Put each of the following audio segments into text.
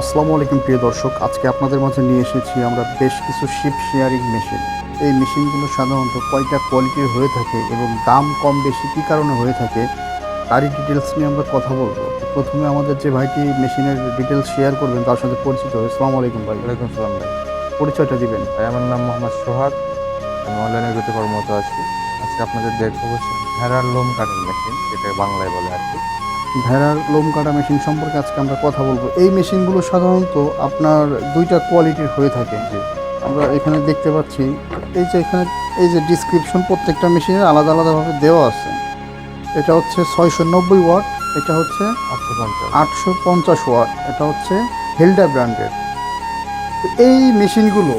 আসসালামু আলাইকুম প্রিয় দর্শক। আজকে আপনাদের মাঝে নিয়ে এসেছি আমরা বেশ কিছু শিপ শেয়ারিং মেশিন এই মেশিনগুলো সাধারণত কয়টা কোয়ালিটির হয়ে থাকে এবং দাম কম বেশি কী কারণে হয়ে থাকে তারই ডিটেলস নিয়ে আমরা কথা বলব। প্রথমে আমাদের যে ভাইটি মেশিনের ডিটেলস শেয়ার করবেন তার সাথে পরিচিত হয়ে। আসসালামু আলাইকুম ভাই। ওয়ালাইকুম সালাম ভাই। পরিচয়টা দিবেন। ভাই আমার নাম মোহাম্মদ সোহাগ। আমি অনলাইনে গতি কর্মরত আছি। আজকে আপনাদের দেখব ভেড়ার লোম কাটার মেশিন যেটা বাংলায় বলে আর কি। ভেড়ার লোম কাটা মেশিন সম্পর্কে আজকে আমরা কথা বলব। এই মেশিনগুলো সাধারণত আপনার দুইটা কোয়ালিটির হয়ে থাকে। যে আমরা এখানে দেখতে পাচ্ছি এই যে এখানে এই যে ডিসক্রিপশন প্রত্যেকটা মেশিনের আলাদা আলাদাভাবে দেওয়া আছে। এটা হচ্ছে ছয়শো নব্বই ওয়াট এটা হচ্ছে আটশো পঞ্চাশ। আটশো পঞ্চাশ ওয়াট এটা হচ্ছে হেলডা ব্র্যান্ডের এই মেশিনগুলো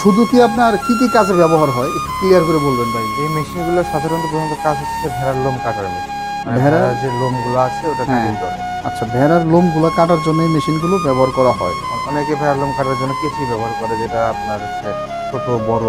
শুধু কি আপনার কি কি কাজে ব্যবহার হয়? একটু ক্লিয়ার করে বলবেন ভাই। এই মেশিনগুলো সাধারণত প্রধানত কাজ হচ্ছে ভেড়ার লোম কাটার মেশিন। ভেড়ার যে লোমগুলো আছে ওটা হ্যাঁ। আচ্ছা ভেড়ার লোমগুলো কাটার জন্য এই মেশিনগুলো ব্যবহার করা হয়? অনেকে ভেড়ার লোম কাটার জন্য কেচি ব্যবহার করে যেটা আপনার হচ্ছে ছোট বড়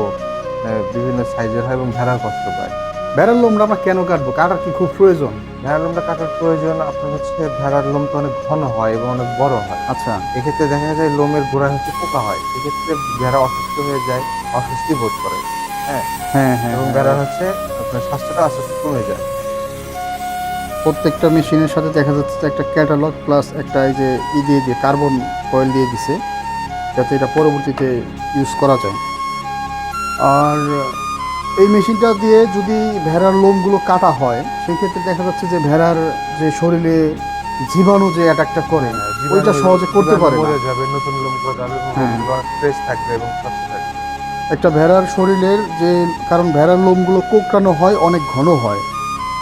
বিভিন্ন সাইজের হয় এবং ভেড়ার কষ্ট পায়। ভেড়ার লোমটা আমরা কেন কাটবো? কাটার কি খুব প্রয়োজন? ভেড়ার লোমটা কাটার প্রয়োজন আপনার হচ্ছে ভেড়ার লোমটা অনেক ঘন হয় এবং অনেক বড় হয়। আচ্ছা। এক্ষেত্রে দেখা যায় লোমের গোড়ায় হচ্ছে পোকা হয়। এক্ষেত্রে ভেড়া অসুস্থ হয়ে যায় অস্বস্তি বোধ করে। হ্যাঁ? হ্যাঁ হ্যাঁ এবং ভেড়া হচ্ছে আপনার স্বাস্থ্যটা আস্তে আস্তে কমে যায়। প্রত্যেকটা মেশিনের সাথে দেখা যাচ্ছে একটা ক্যাটালগ প্লাস একটা এই যে ই দিয়ে দিয়ে কার্বন কয়েল দিয়ে দিছে যাতে এটা পরবর্তীতে ইউজ করা যায়। আর এই মেশিনটা দিয়ে যদি ভেড়ার লোমগুলো কাটা হয় সেই ক্ষেত্রে দেখা যাচ্ছে যে ভেড়ার যে শরীরে জীবাণু যে অ্যাটাকটা করে ওইটা সহজে করতে পারে মরে যাবে নতুন লোম গজাবে হ্যাঁ। লোমগুলো ফ্রেশ থাকবে এবং স্বচ্ছ থাকবে। একটা ভেড়ার শরীরের যে কারণ ভেড়ার লোমগুলো কোকড়ানো হয় অনেক ঘন হয়।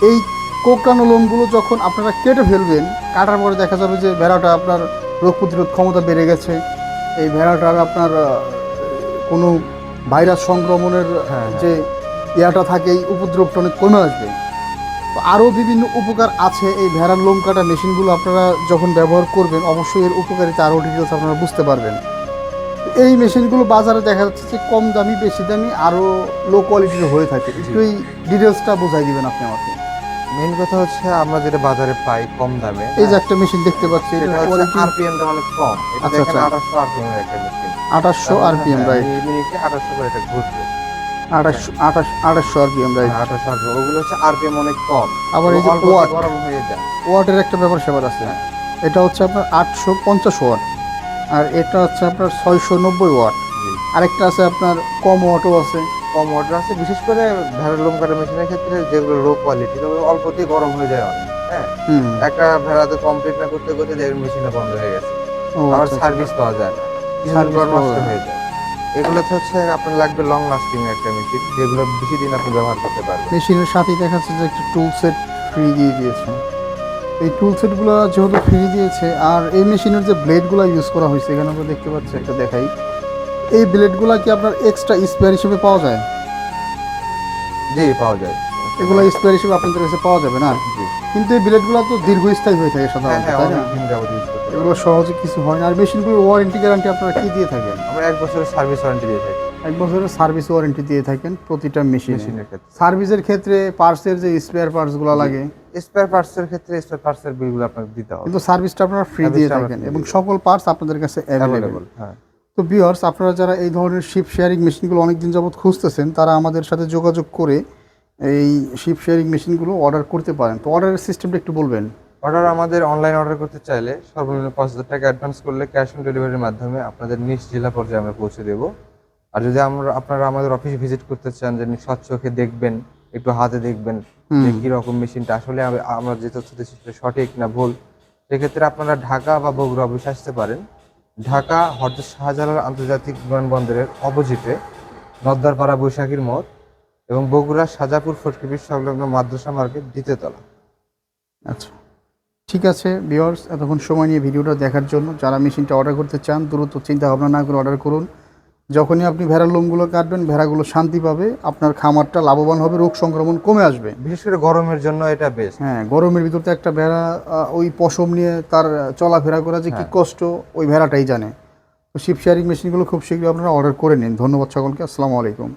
এই কোকড়ানো লোমগুলো যখন আপনারা কেটে ফেলবেন কাটার পরে দেখা যাবে যে ভেড়াটা আপনার রোগ প্রতিরোধ ক্ষমতা বেড়ে গেছে। এই ভেড়াটার আপনার কোনো ভাইরাস সংক্রমণের হ্যাঁ, যে ইয়াটা থাকে এই উপদ্রবটা অনেক কমে আসবে। তো আরও বিভিন্ন উপকার আছে এই ভেড়ার লোম কাটা মেশিনগুলো আপনারা যখন ব্যবহার করবেন অবশ্যই এর উপকারিতা আরও ডিটেলস আপনারা বুঝতে পারবেন। এই মেশিনগুলো বাজারে দেখা যাচ্ছে যে কম দামি বেশি দামি আরও লো কোয়ালিটির হয়ে থাকে। একটু এই ডিটেলসটা বোঝাই দিবেন আপনি আমাকে। মেইন কথা হচ্ছে আমরা যেটা বাজারে পাই কম দামে। এই যে একটা মেশিন দেখতে পাচ্ছি এটা হচ্ছে আরপিএমটা অনেক কম। এটা আচ্ছা, দেখেন আচ্ছা। আঠাশশো আরপিএম এর একটা মেশিন আঠাশশো আরপিএম রাইট এই মিনিটে আঠাশশো করে এটা ঘুরবে আঠাশশো আঠাশ আঠাশশো আরপিএম রাইট আঠাশশো আরপিএম ওগুলো হচ্ছে আরপিএম অনেক কম। আবার এই যে ওয়াট গরম হয়ে যায়। ওয়াটের একটা ব্যাপার স্যাপার আছে। এটা হচ্ছে আপনার আটশো পঞ্চাশ ওয়াট আর এটা হচ্ছে আপনার ছয়শো নব্বই ওয়াট। আরেকটা আছে আপনার কম ওয়াটও আছে। কম অর্ডার আছে বিশেষ করে ভেড়ার লোম কাটা মেশিনের ক্ষেত্রে যেগুলো লো কোয়ালিটি তবে অল্পতেই গরম হয়ে যায় অনেক হ্যাঁ? একটা ভেড়াতে কমপ্লিট না করতে করতে দেখবেন মেশিনটা বন্ধ হয়ে গেছে। আবার আচ্ছা, সার্ভিস পাওয়া যায় না। কিছুদিন Service পর পাওয়া নষ্ট হয়ে যায়। এগুলোতে হচ্ছে আপনার লাগবে লং লাস্টিং একটা মেশিন যেগুলো বেশি দিন আপনি ব্যবহার করতে পারবেন। মেশিনের সাথেই দেখা যাচ্ছে যে একটা টুল সেট ফ্রি দিয়ে দিয়েছে। এই টুল সেটগুলো যেহেতু ফ্রি দিয়েছে আর এই মেশিনের যে ব্লেডগুলো ইউজ করা হয়েছে এখানে আমরা দেখতে পাচ্ছি একটা দেখাই। এই ব্লেডগুলো কি আপনার এক্সট্রা স্পেয়ার হিসেবে পাওয়া যায়? জি পাওয়া যায়। এগুলো স্পেয়ার হিসেবে আপনাদের কাছে পাওয়া যাবে না? কিন্তু এই ব্লেডগুলো তো দীর্ঘস্থায়ী হয়ে থাকে হ্যাঁ সাধারণত হ্যাঁ তাই না। এগুলো সহজে কিছু হয় না। আর মেশিনগুলোর ওয়ারেন্টি গ্যারান্টি আপনারা কি দিয়ে থাকেন? আমরা এক বছরের সার্ভিস ওয়ারেন্টি দিয়ে থাকি। এক বছরের সার্ভিস ওয়ারেন্টি দিয়ে থাকেন প্রতিটা মেশিনে মেশিনের ক্ষেত্রে। সার্ভিসের ক্ষেত্রে পার্টসের যে স্পেয়ার পার্টসগুলো লাগে স্পেয়ার পার্টসের ক্ষেত্রে স্পেয়ার পার্টসের বিলগুলো আপনাকে দিতে হবে। কিন্তু সার্ভিসটা আপনারা ফ্রি দিয়ে থাকেন এবং সকল পার্টস আপনাদের কাছে অ্যাভেলেবল হ্যাঁ। তো বিয়ার্স আপনারা যারা এই ধরনের শিপ শেয়ারিং মেশিনগুলো অনেকদিন যাবত খুঁজতেছেন তারা আমাদের সাথে যোগাযোগ করে এই শিপ শেয়ারিং মেশিনগুলো অর্ডার করতে পারেন। তো অর্ডারের সিস্টেমটা একটু বলবেন। অর্ডার আমাদের অনলাইন অর্ডার করতে চাইলে সর্বনিম্ন পাঁচ হাজার টাকা অ্যাডভান্স করলে ক্যাশ অন ডেলিভারির মাধ্যমে আপনাদের নিজ জেলা পর্যায়ে আমরা পৌঁছে দেব। আর যদি আমরা আপনারা আমাদের অফিস ভিজিট করতে চান যে স্বচ্ছকে দেখবেন একটু হাতে দেখবেন যে হুম। কি রকম মেশিনটা আসলে আমরা যে তথ্য দিচ্ছি সঠিক না ভুল সেক্ষেত্রে আপনারা ঢাকা বা বগুড়া অফিসে আসতে পারেন। ঢাকা হরজত শাহজালাল আন্তর্জাতিক বিমানবন্দরের অপোজিটে নদ্দারপাড়া বৈশাখীর মোড় এবং বগুড়া সাজাপুর ফটকিবির সংলগ্ন মাদ্রাসা মার্কেট দ্বিতীয়তলা আচ্ছা। ঠিক আছে বিয়ার্স এতক্ষণ সময় নিয়ে ভিডিওটা দেখার জন্য, যারা মেশিনটা অর্ডার করতে চান, দ্রুত চিন্তা ভাবনা না করে অর্ডার করুন। যখনই আপনি ভেড়ার লোমগুলো কাটবেন ভেড়াগুলো শান্তি পাবে আপনার খামারটা লাভবান হবে রোগ সংক্রমণ কমে আসবে। বিশেষ করে গরমের জন্য এটা বেশ হ্যাঁ গরমের ভিতর তো একটা ভেড়া ওই পশম নিয়ে তার চলাফেরা করা যে কি হ্যাঁ। কষ্ট ওই ভেড়াটাই জানে। তো শিপ শেয়ারিং মেশিনগুলো খুব শীঘ্রই আপনারা অর্ডার করে নিন। ধন্যবাদ সকলকে আসসালামু আলাইকুম।